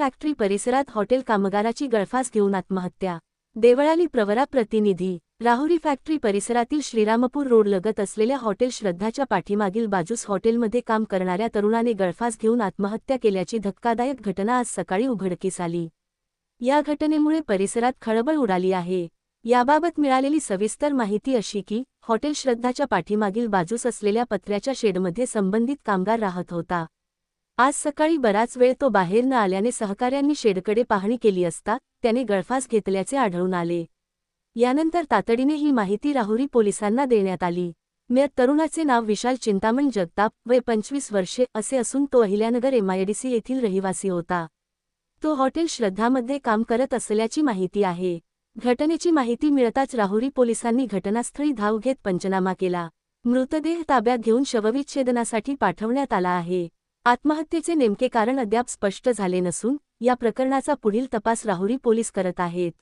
Factory परिसरात hotel कामगाराची गळफास घेऊन आत्महत्या. देवळाली प्रवरा प्रतिनिधी. राहुरी फॅक्टरी परिसरातील श्रीरामपूर रोड लगत असलेल्या हॉटेल श्रद्धाच्या पाठीमागील बाजूस हॉटेलमध्ये काम करणाऱ्या तरुणाने गळफास घेऊन आत्महत्या केल्याची धक्कादायक घटना आज सकाळी उघडकीस आली. या घटनेमुळे परिसरात खळबळ उडाली आहे. याबाबत मिळालेली सविस्तर माहिती अशी की हॉटेल श्रद्धाच्या पाठीमागील बाजूस असलेल्या पत्र्याच्या शेडमध्ये संबंधित कामगार राहत होता. आज सकाळी बराच वेळ तो बाहेर न आल्याने सहकाऱ्यांनी शेडकडे पाहणी केली असता त्याने गळफास घेतल्याचे आढळून आले. यानंतर तातडीने ही माहिती राहुरी पोलिसांना देण्यात आली. मृत तरुणाचे नाव विशाल चिंतामण जगताप वय पंचवीस वर्षे असे असून तो अहिल्यानगर एमआयडीसी येथील रहिवासी होता. तो हॉटेल श्रद्धामध्ये काम करत असल्याची माहिती आहे. घटनेची माहिती मिळताच राहुरी पोलिसांनी घटनास्थळी धाव घेत पंचनामा केला. मृतदेह ताब्यात घेऊन शवविच्छेदनासाठी पाठवण्यात आला आहे. आत्महत्येचे नेमके कारण अद्याप स्पष्ट झाले नसून या प्रकरणाचा पुढील तपास राहुरी पोलीस करत आहेत.